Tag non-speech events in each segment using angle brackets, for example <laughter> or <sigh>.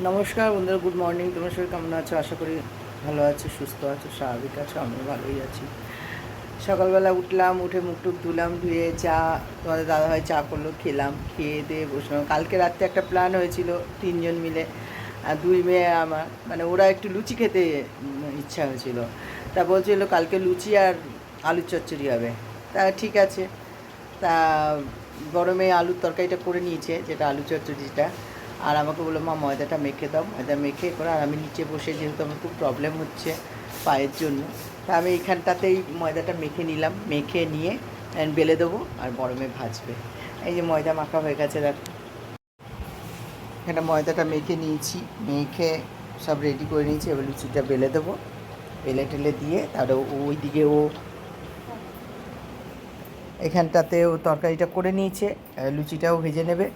নমস্কার বন্ধুরা, good morning. তোমার সবাই কেমন আছো? আশা করি ভালো আছো, সুস্থ আছো, স্বাভাবিক আছো, আমিও ভালোই আছি। সকালবেলা উঠলাম, উঠে মুখ টুক ধুলাম, ধুয়ে চা, তোমাদের দাদাভাই চা করল, খেলাম, খেয়ে দিয়ে বসলাম। কালকে রাত্রে একটা প্ল্যান হয়েছিল, তিনজন মিলে, আর দুই মেয়ে আমার মানে ওরা একটু লুচি খেতে ইচ্ছা হয়েছিল। তা বলছিল কালকে লুচি আর আলুর চচ্চড়ি হবে। তা ঠিক আছে। তা গরমে আলুর তরকারিটা করে নিয়েছে, যেটা আলু চচ্চড়িটা। আর আমাকে বলল, মা, ময়দাটা মেখে দাও, ময়দা মেখে করে আর আমি নিচে বসে যেহেতু আমার খুব প্রবলেম হচ্ছে পায়ের জন্য, তা আমি এইখানটাতেই ময়দাটা মেখে নিলাম, মেখে নিয়ে বেলে দেবো আর গরমে ভাজবে। এই যে ময়দা মাখা হয়ে গেছে, দেখো। এখানে ময়দাটা মেখে নিয়েছি, মেখে সব রেডি করে নিয়েছি, এবার লুচিটা বেলে দেবো। বেলে টেলে দিয়ে তারপরে ওই দিকে ও এখানটাতে ও তরকারিটা করে নিয়েছে লুচিটাও ভেজে নেবে।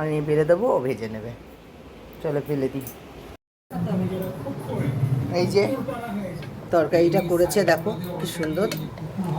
আমি বেলে দেবো ও ভেজে নেবে। চলো ফেলে দিই। এই যে তরকারিটা করেছে দেখো কি সুন্দর।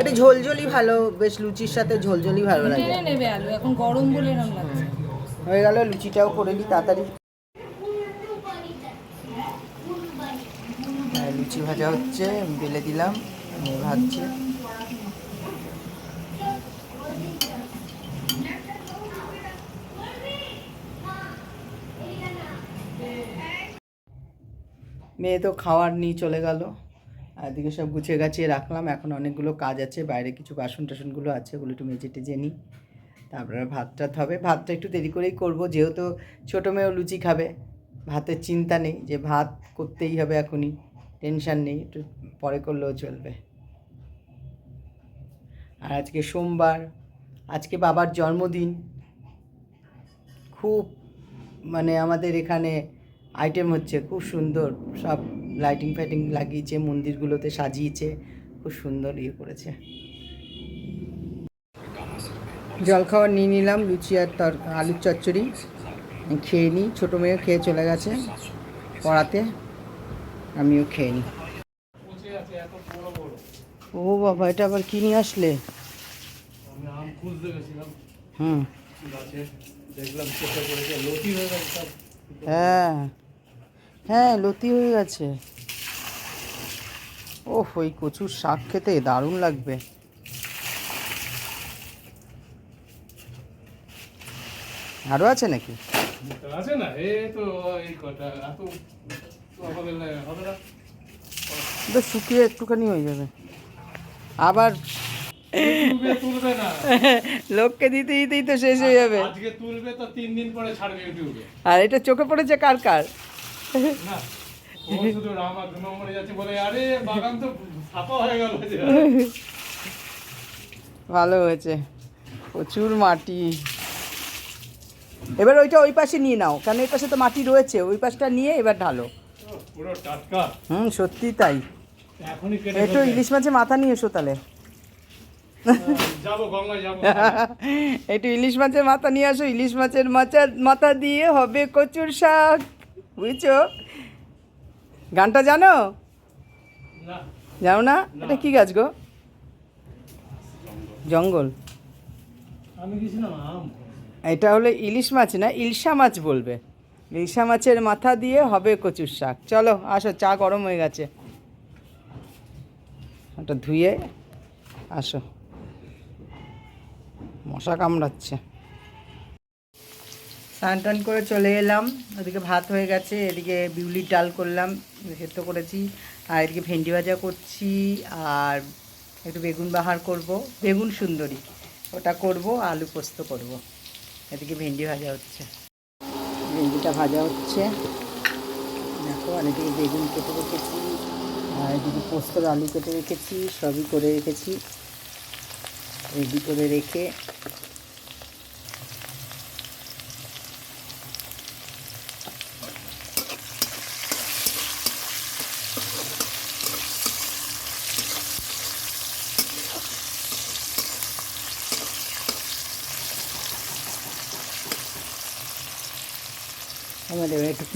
এটা ঝোলঝোলি ভালো বেশ লুচির সাথে ঝোলঝোলি ভালো লাগে। নেবে আলু এখন গরম বলে হয়ে গেল লুচিটাও করে নিই তাড়াতাড়ি। হ্যাঁ, লুচি ভাজা হচ্ছে বেলে দিলাম ভাজছে। মেয়ে তো খাওয়ার নিয়ে চলে গেল। এদিকে সব গুছিয়ে গাছিয়ে রাখলাম। এখন অনেকগুলো কাজ আছে। বাইরে কিছু বাসন টাসনগুলো আছে, ওগুলো একটু মেজে টেজে নিই। তারপরে ভাত টাত হবে। ভাতটা একটু দেরি করেই করব। যেহেতু ছোটো মেয়েও লুচি খাবে, ভাতের চিন্তা নেই যে ভাত করতেই হবে এখনই। টেনশান নেই, একটু পরে করলেও চলবে। আর আজকে সোমবার, আজকে বাবার জন্মদিন। খুব মানে আমাদের এখানে আইটেম হচ্ছে খুব সুন্দর সব লাইটিং ফাইটিং লাগিয়েছে মন্দিরগুলোতে সাজিয়েছে খুব সুন্দর ইয়ে করেছে। জলখাবার নিয়ে নিলাম লুচি আর তর আলুর চচ্চড়ি। খেয়ে নিই ছোটো মেয়েও খেয়ে চলে গেছে পড়াতে আমিও খেয়ে নিই ও বাবা এটা আবার কি নিয়ে আসলে? হুম। হয়ে। হ্যাঁ লতি হয়ে গেছে। ওহ ওই কচুর শাক খেতে দারুণ লাগবে। আরও আছে নাকি? আছে না? এ তো এই কটা তো শুকিয়ে একটুখানি হয়ে যাবে। আবার লোককে দিতে দিতেই তো শেষ হয়ে যাবে। আজকে তুলবে তো তিন দিন পরে ছাড়বে আর এটা চোখে পড়েছে কার কার? ভালো হয়েছে। প্রচুর মাটি। এবার ওইটা ওই পাশে নিয়ে নাও, কারণ এই পাশে তো মাটি রয়েছে, ওই পাশটা নিয়ে এবার ঢালো। হুম সত্যি তাই। একটু ইলিশ মাছের মাথা নিয়ে এসো তাহলে। <laughs> একটু ইলিশ মাছের মাথা নিয়ে আসো, ইলিশ মাছের মাথা দিয়ে হবে কচুর শাক। বুঝছ? গানটা জানো? জানো না? এটা কি গাছ গো? জঙ্গল। এটা হলো ইলিশ মাছ না, ইলশা মাছ বলবে। ইলশা মাছের মাথা দিয়ে হবে কচুর শাক। চলো, আসো, চা গরম হয়ে গেছে। ওটা ধুয়ে আসো। মশা কামড়াচ্ছে। স্নান টান করে চলে এলাম। ওদিকে ভাত হয়ে গেছে, এদিকে বিউলির ডাল করলাম, সেদ্ধ করেছি। আর এদিকে ভেন্ডি ভাজা করছি, আর একটু বেগুন বাহার করব। বেগুন সুন্দরী, ওটা করব, আলু পোস্ত করব। এদিকে ভেন্ডি ভাজা হচ্ছে। ভেন্ডিটা ভাজা হচ্ছে। দেখো আর এদিকে বেগুন কেটে রেখেছি, আর এদিকে পোস্তর আলু কেটে রেখেছি, সবই করে রেখেছি। রেডি করে রেখে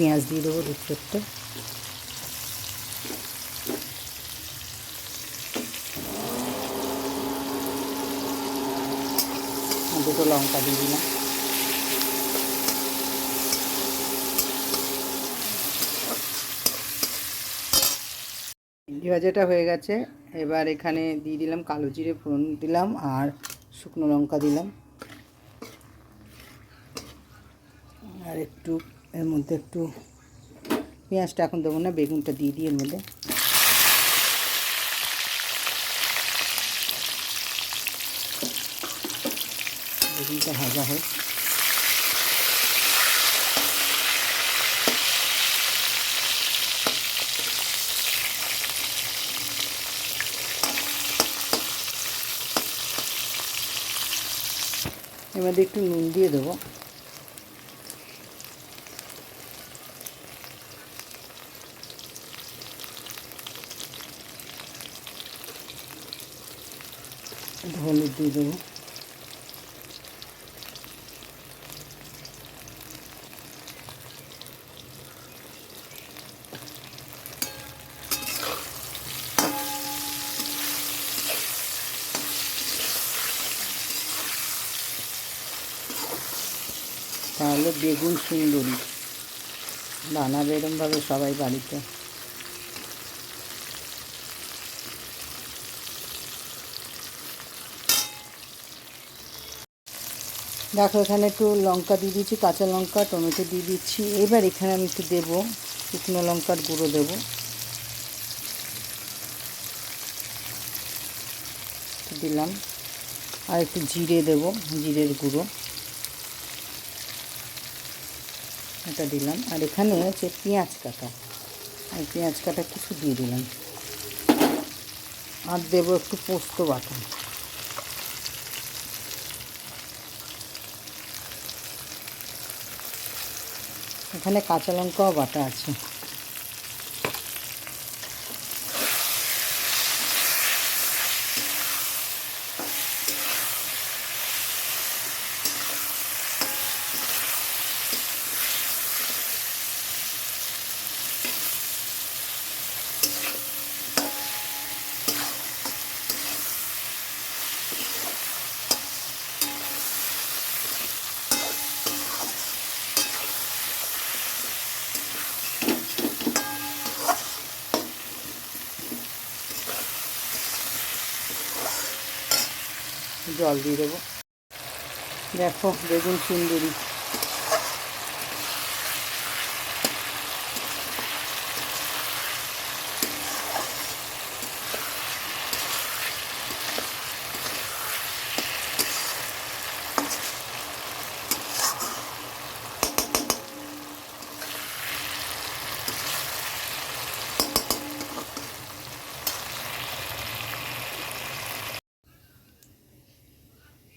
পেঁয়াজ দিয়ে দেবো দু চারটে দুটো লঙ্কা দিয়ে দিলাম। ভাজাটা হয়ে গেছে। এবার এখানে দিয়ে দিলাম কালো জিরে ফোড়ন দিলাম আর শুকনো লঙ্কা দিলাম। আর একটু এর মধ্যে একটু পেঁয়াজটা এখন দেবো না, বেগুনটা দিয়ে দিই এর মধ্যে বেগুনটা ভাজা এর মধ্যে একটু নুন দিয়ে দেবো। হলুদ দিয়ে দেবো। তাহলে বেগুন সুন্দরী। বানাবে এরমভাবে সবাই বাড়িতে। দেখো, এখানে একটু লঙ্কা দিয়ে দিচ্ছি কাঁচা লঙ্কা, টমেটো দিয়ে দিচ্ছি। এবার এখানে আমি একটু দেবো, শুকনো লঙ্কার গুঁড়ো দেবো। দিলাম। আর একটু জিরে দেবো, জিরের গুঁড়ো। এটা দিলাম। আর এখানে হচ্ছে পেঁয়াজ কাটা। আর পেঁয়াজ কাটা কিছু দিয়ে দিলাম। আর দেবো একটু পোস্ত বাটা। এখানে কাঁচা লঙ্কাও বাটা আছে। জল দিয়ে দেবো। দেখো বেগুন সুন্দরী।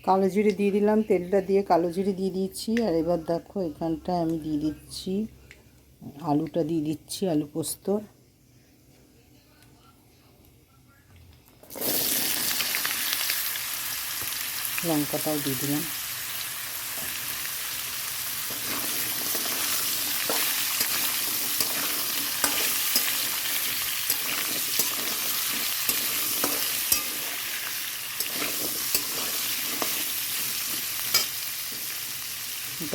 কালো জিরে দিয়ে দিলাম, তেলটা দিয়ে কালো জিরে দিয়ে দিচ্ছি, আর এবার দেখো এখানটায় আমি দিয়ে দিচ্ছি, আলুটা দিয়ে দিচ্ছি, আলু পোস্ত। লঙ্কাটাও দিয়ে দিলাম।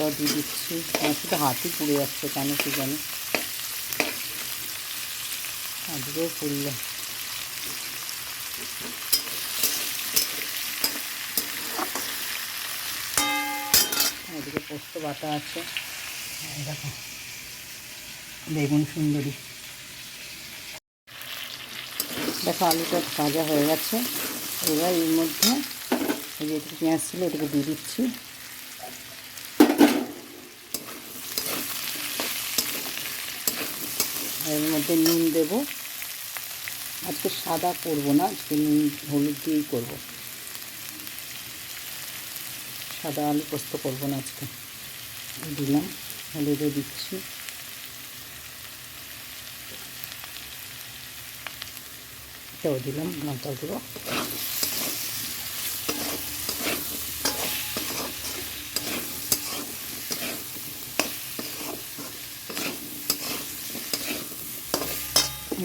ওটাও দিয়ে দিচ্ছি। শুধু হাতই পুড়ে যাচ্ছে কেন কি জানি। আজকেও পুড়লো। এদিকে পোস্ত বাটা আছে। দেখো, বেগুন সুন্দরী। দেখো, আলুটা ভাজা হয়ে গেছে। এবার এর মধ্যে এই যে একটু পেঁয়াজ ছিল, এটাকে দিয়ে দিচ্ছি। এর মধ্যে নুন দেব। আজকে সাদা করব না, আজকে নুন হলুদ দিয়েই করব। সাদা আলু পোস্ত করব না আজকে। দিলাম, হলুদও দিচ্ছি। এটাও দিলাম, লঙ্কাও দেবো।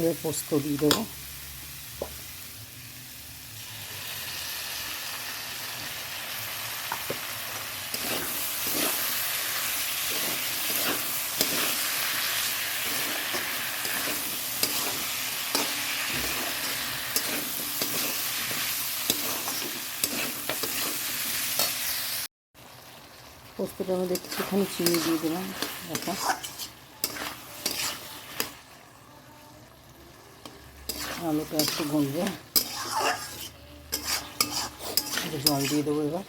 দিয়ে পোস্ত দিয়ে দেবো পোস্তটার মধ্যে কিছুখানি চিনি দিয়ে দিলাম দেখো আলুটা একটু একটু জল দিয়ে দেবো এবার।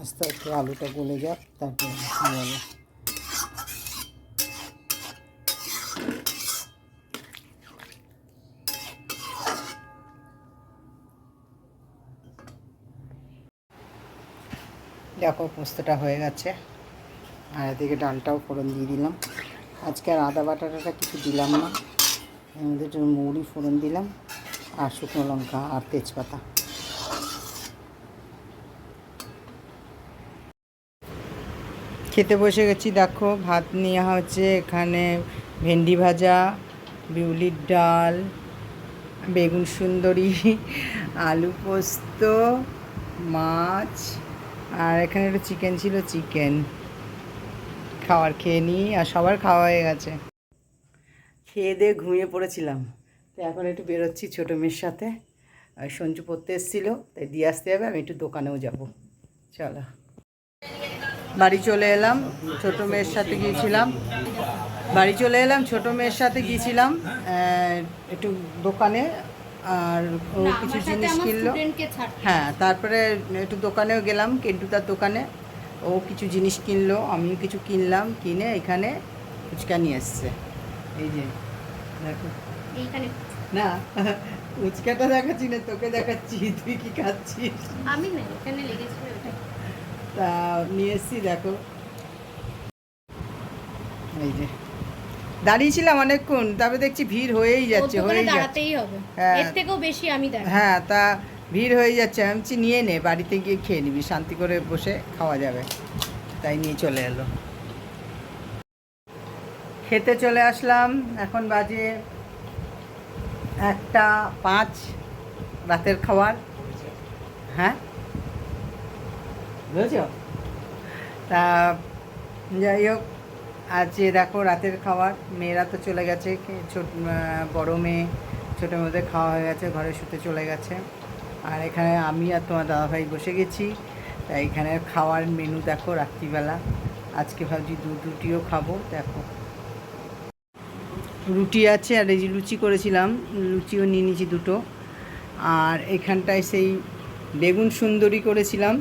আস্তে আস্তে আলুটা গলে যাক, তারপরে দেখো, পোস্তটা হয়ে গেছে। আর এদিকে ডালটাও ফোড়ন দিয়ে দিলাম। আজকে আর আদা বাটাটা কিছু দিলাম না। মধ্যে একটু মৌরি ফোড়ন দিলাম আর শুকনো লঙ্কা আর তেজপাতা। খেতে বসে গেছি, দেখো ভাত নেওয়া হচ্ছে এখানে ভেন্ডি ভাজা, বিউলির ডাল, বেগুন সুন্দরী, আলু পোস্ত, মাছ, আর এখানে একটু চিকেন ছিল চিকেন খাবার খেয়ে নিই আর সবার খাওয়া হয়ে গেছে। খেয়ে দিয়ে ঘুমিয়ে পড়েছিলাম। তো এখন একটু বেরোচ্ছি ছোটো মেয়ের সাথে। আর সঞ্জু পড়তে এসেছিল তাই দিয়ে আসতে হবে আমি একটু দোকানেও যাব। চলো। বাড়ি চলে এলাম ছোটো মেয়ের সাথে গিয়েছিলাম। বাড়ি চলে এলাম ছোটো মেয়ের সাথে গিয়েছিলাম একটু দোকানে আর ও কিছু জিনিস কিনলো। হ্যাঁ তারপরে একটু দোকানেও গেলাম কেন্টুদার দোকানে। ও কিছু জিনিস কিনলো আমিও কিছু কিনলাম কিনে এখানে ফুচকা নিয়ে এসছে এই যে দেখো। না ফুচকাটা দেখাচ্ছি না তোকে দেখাচ্ছি তুই কি খাচ্ছিস? আমি না এখানে লেগেছিল ওটা। তা নিয়ে এসছি দেখো। এই যে। দাঁড়িয়েছিলাম অনেকক্ষণ তারপরে দেখছি ভিড় হয়েই যাচ্ছে হয়েই যাচ্ছে। হ্যাঁ। এর থেকেও বেশি আমি হ্যাঁ তা ভিড় হয়ে যাচ্ছে আমি বলছি নিয়ে নে, বাড়িতে গিয়ে খেয়ে নিবি, শান্তি করে বসে খাওয়া যাবে। তাই নিয়ে চলে এলো। খেতে চলে আসলাম, এখন বাজে একটা পাঁচ রাতের খাবার। হ্যাঁ? বুঝেছ? তা যাই হোক, আজ দেখো রাতের খাবার। মেয়েরা তো চলে গেছে, ছোট বড় মেয়ে ছোটো মধ্যে খাওয়া হয়ে গেছে, ঘরে শুতে চলে গেছে। আর এখানে আমি আর তোমার দাদাভাই বসে গেছি। তাই এখানে খাওয়ার মেনু দেখো রাত্রিবেলা। আজকে ভাবছি দুধ রুটিও খাব, দেখো। রুটি আছে আর এই যে লুচি করেছিলাম, লুচিও নিয়ে নিয়েছি দুটো। আর এখানটায় সেই বেগুন সুন্দরী করেছিলাম।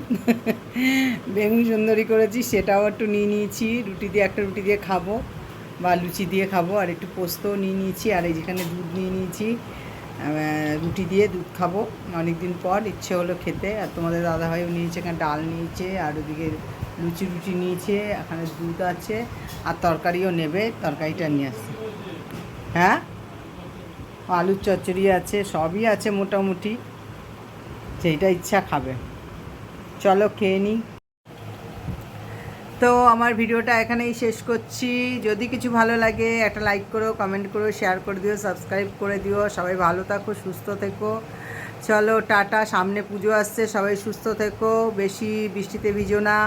<laughs> বেগুন সুন্দরী করেছি, সেটাও একটু নিয়ে নিয়েছি। রুটি দিয়ে, একটা রুটি দিয়ে খাব বা লুচি দিয়ে খাব। আর একটু পোস্তও নিয়ে নিয়েছি। আর এই যেখানে দুধ নিয়ে নিয়েছি রুটি দিয়ে দুধ খাব। অনেক দিন পর ইচ্ছে হলো খেতে। আর তোমাদের দাদাভাইও নিয়েছে, এখানে ডাল নিয়েছে, আর ওদিকে লুচি রুটি নিয়েছে, এখানে দুধ আছে, আর তরকারিও নেবে, তরকারিটা নিয়ে আসছে। হ্যাঁ? আলুর চচ্চড়ি আছে, সবই আছে মোটামুটি। যেইটা ইচ্ছা খাবে। চলো খেয়ে নিই। তো আমার ভিডিওটা এখানেই শেষ করছি। যদি কিছু ভালো লাগে, একটা লাইক করো কমেন্ট করো শেয়ার করে দিও সাবস্ক্রাইব করে দিও। সবাই ভালো থাকো, সুস্থ থেকো। চলো, টাটা, সামনে পুজো আসছে, সবাই সুস্থ থেকো। বেশি বৃষ্টিতে ভিজো না।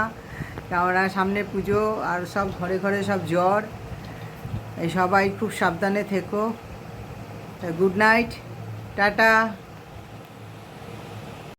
কেননা সামনে পুজো, আর সব ঘরে ঘরে সব জ্বর। এই সবাই খুব সাবধানে থেকো। Good night, tata.